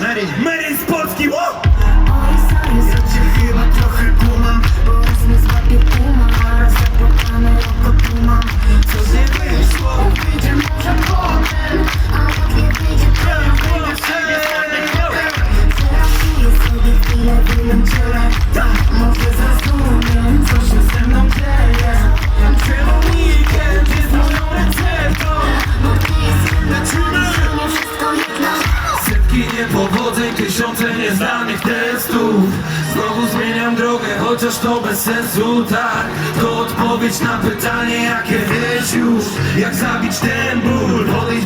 Mary, Mary z Polski, wow! żadnych testów. Znowu zmieniam drogę, chociaż to bez sensu, tak. To odpowiedź na pytanie, jakie wiesz już Jak zabić ten ból, podejść